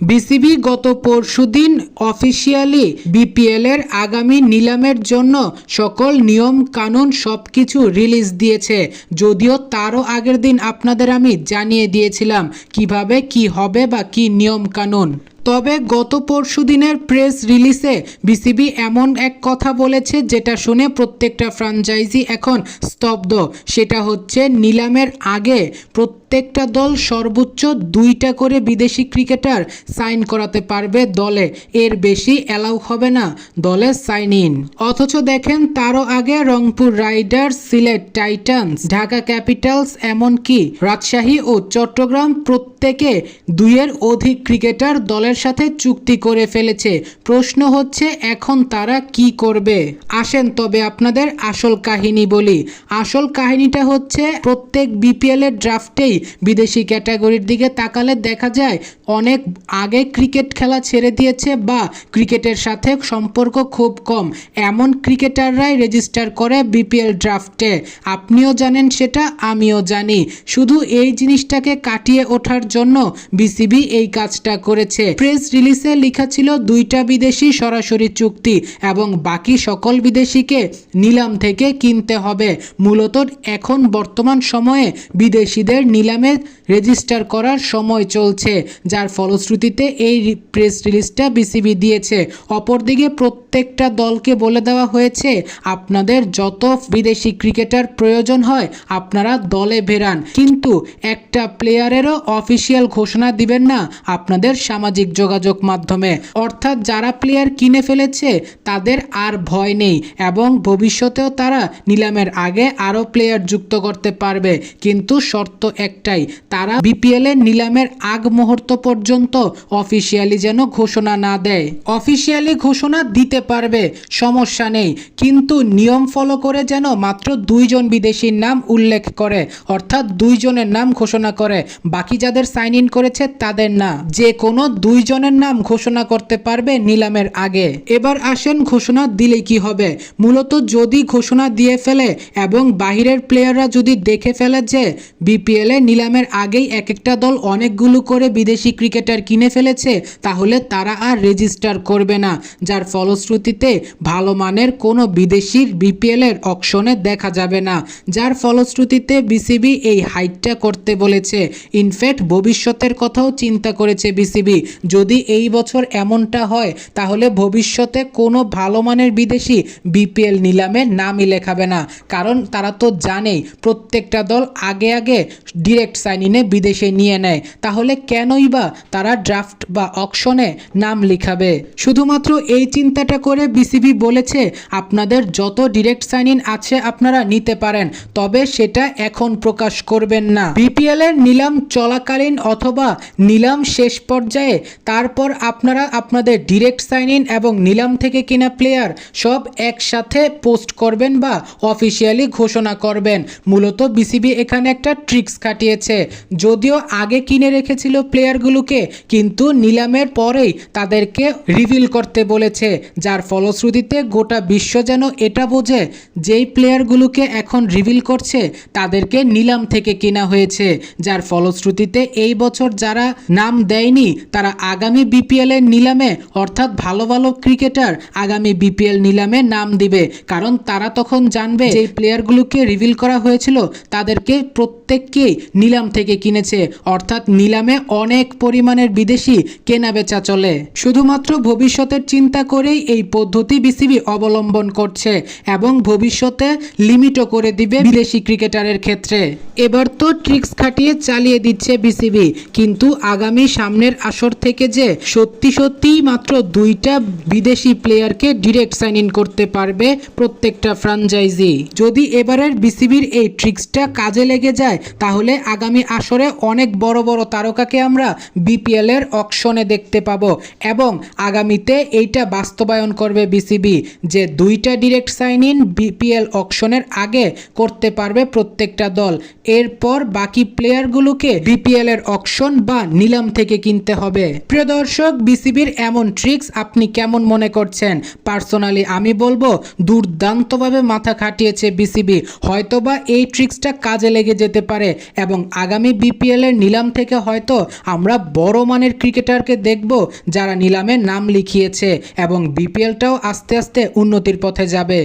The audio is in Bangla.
বিসিবি গত পরশুদিন অফিসিয়ালি বিপিএলের আগামী নিলামের জন্য সকল নিয়ম কানুন সব কিছু রিলিজ দিয়েছে। যদিও তারও আগের দিন আপনাদের আমি জানিয়ে দিয়েছিলাম কীভাবে, কি হবে বা কি নিয়ম কানুন। তবে গত পরশু দিনের প্রেস রিলিজে বিসিবি এমন এক কথা বলেছে যেটা শুনে প্রত্যেকটা ফ্রাঞ্চাইজি এখন স্তব্ধ। সেটা হচ্ছে নিলামের আগে প্রত্যেকটা দল সর্বোচ্চ দুইটা করে বিদেশি ক্রিকেটার সাইন করাতে পারবে দলে। এর বেশি অ্যালাউ হবে না দলে সাইন ইন অথচ দেখেন তারও আগে Rangpur Riders, Sylhet Titans, Dhaka Capitals এমনকি রাজশাহী ও চট্টগ্রাম প্রত্যেকে দুইয়ের অধিক ক্রিকেটার দলের সাথে চুক্তি করে ফেলেছে। প্রশ্ন হচ্ছে, এখন তারা কি করবে? আসেন তবে আপনাদের আসল কাহিনী বলি। আসল কাহিনীটা হচ্ছে, প্রত্যেক বিপিএল এর ড্রাফটেই বিদেশি ক্যাটাগরির দিকে তাকালে দেখা যায়, অনেক আগে ক্রিকেট খেলা ছেড়ে দিয়েছে বা ক্রিকেটের সাথে সম্পর্ক খুব কম। এমন ক্রিকেটাররাই রেজিস্টার করে বিপিএল ড্রাফটে আপনিও জানেন সেটা, আমিও জানি। শুধু এই জিনিসটাকে কাটিয়ে ওঠার জন্য বিসিবি এই কাজটা করেছে। প্রেস রিলিজে লেখা ছিল দুইটা বিদেশি সরাসরি চুক্তি এবং বাকি সকল বিদেশিকে নিলাম থেকে কিনতে হবে। মূলত এখন বর্তমান সময়ে বিদেশিদের নিলামে রেজিস্টার করার সময় চলছে, যার ফলশ্রুতিতে এই প্রেস রিলিজটা বিসিবি দিয়েছে। অপরদিকে প্রত্যেকটা দলকে বলে দেওয়া হয়েছে, আপনাদের যত বিদেশি ক্রিকেটার প্রয়োজন হয়, আপনারা দলে ভেরান কিন্তু একটা প্লেয়ারেরও অফিসিয়াল ঘোষণা দিবেন না, আপনাদের সামাজিক যোগাযোগ মাধ্যমে। অর্থাৎ যারা প্লেয়ার কিনে ফেলেছে, তাদের আর ভয় নেই এবং ভবিষ্যতেও তারা নিলামের আগে আরও প্লেয়ার যুক্ত করতে পারবে। কিন্তু শর্ত একটাই, তারা বিপিএল এর নিলামের আগ মুহূর্ত পর্যন্ত অফিসিয়ালি যেন ঘোষণা না দেয়। অফিসিয়ালি ঘোষণা দিতে পারবে, সমস্যা নেই। কিন্তু নিয়ম ফলো করে যেন মাত্র দুইজন বিদেশির নাম উল্লেখ করে, অর্থাৎ দুইজনের নাম ঘোষণা করে, বাকি যাদের সাইন ইন করেছে তাদের না। যে কোনো দুইজনের নাম ঘোষণা করতে পারবে নিলামের আগে। এবার আসেন ঘোষণা দিলে কি হবে? মূলত যদি ঘোষণা দিয়ে ফেলে এবং বাহিরের প্লেয়াররা যদি দেখে ফেলে যে বিপিএল নিলামের আগেই এক একটা দল অনেকগুলো করে বিদেশি ক্রিকেটার কিনে ফেলেছে, তাহলে তারা আর রেজিস্টার করবে না। যার ফলশ্রুতিতে ভালো মানের কোনো বিদেশির বিপিএল এর অকশনে দেখা যাবে না। যার ফলশ্রুতিতে বিসিবি এই হাইটটা করতে বলেছে। ইনফ্যাক্ট ভবিষ্যতের কথাও চিন্তা করেছে বিসিবি যদি এই বছর এমনটা হয়, তাহলে ভবিষ্যতে কোনো ভালো মানের বিদেশি বিপিএল নিলামে নামই লেখাবে না। কারণ তারা তো জানেই, প্রত্যেকটা দল আগে আগে ডিরেক্ট সাইন ইনে বিদেশে নিয়ে নেয়। তাহলে কেনই বা তারা ড্রাফট বা অকশনে নাম লিখাবে? শুধুমাত্র এই চিন্তাটা করে বিসিবি বলেছে, আপনাদের যত ডিরেক্ট সাইন ইন আছে আপনারা নিতে পারেন, তবে সেটা এখন প্রকাশ করবেন না। বিপিএল এর নিলাম চলাকালীন অথবা নিলাম শেষ পর্যায়ে তারপর আপনারা আপনাদের ডিরেক্ট সাইন ইন এবং নিলাম থেকে কেনা প্লেয়ার সব একসাথে পোস্ট করবেন বা অফিসিয়ালি ঘোষণা করবেন। মূলত বিসিবি এখানে একটা ট্রিক্স খাটিয়েছে যদিও আগে কিনে রেখেছিল প্লেয়ারগুলোকে কিন্তু নিলামের পরেই তাদেরকে রিভিল করতে বলেছে, যার ফলশ্রুতিতে গোটা বিশ্ব যেন এটা বোঝে, যেই প্লেয়ারগুলোকে এখন রিভিল করছে, তাদেরকে নিলাম থেকে কেনা হয়েছে, যার ফলশ্রুতিতে এই বছর যারা নাম দেয়নি, তারা আগামী বিপিএল এর নিলামে, অর্থাৎ ভালো ভালো ক্রিকেটার আগামী বিপিএল নিলামে নাম দিবে। কারণ তারা তখন জানবে যে প্লেয়ারগুলোকে রিভিল করা হয়েছিল, তাদেরকে প্রত্যেককেই নিলাম থেকে কিনেছে। অর্থাৎ নিলামে অনেক পরিমাণের বিদেশি কেনা বেচা চলে। শুধুমাত্র ভবিষ্যতের চিন্তা করেই এই পদ্ধতি বিসিবি অবলম্বন করছে এবং ভবিষ্যতে লিমিটও করে দিবে বিদেশি ক্রিকেটারের ক্ষেত্রে। এবার তো ট্রিক্স খাটিয়ে চালিয়ে দিচ্ছে বিসিবি কিন্তু আগামী সামনের আসর থেকে যে সত্যি সত্যিই মাত্র দুইটা বিদেশি প্লেয়ারকে ডিরেক্ট সাইন ইন করতে পারবে প্রত্যেকটা ফ্রাঞ্চাইজি যদি এবারের বিসিবির এই ট্রিক্সটা কাজে লেগে যায়, তাহলে আগামী আসরে অনেক বড় বড় তারকাকে আমরা বিপিএল এর অকশনে দেখতে পাবো এবং আগামীতে এইটা বাস্তবায়ন করবে বিসিবি যে দুইটা ডিরেক্ট সাইন ইন বিপিএল অকশনের আগে করতে পারবে প্রত্যেকটা দল। এরপর বাকি প্লেয়ারগুলোকে বিপিএল এর অকশন বা নিলাম থেকে কিনতে হবে। প্রিয় দর্শক, বিসিবির এমন ট্রিক্স আপনি কেমন মনে করছেন? পার্সোনালি আমি বলব, দুর্দান্তভাবে মাথা খাটিয়েছে বিসিবি। হয়তোবা এই ট্রিক্সটা কাজে লেগে যেতে পারে এবং আগামী বিপিএল এর নিলাম থেকে হয়তো আমরা বড় মানের ক্রিকেটারকে দেখব যারা নিলামে নাম লিখিয়েছে এবং বিপিএলটাও আস্তে আস্তে উন্নতির পথে যাবে।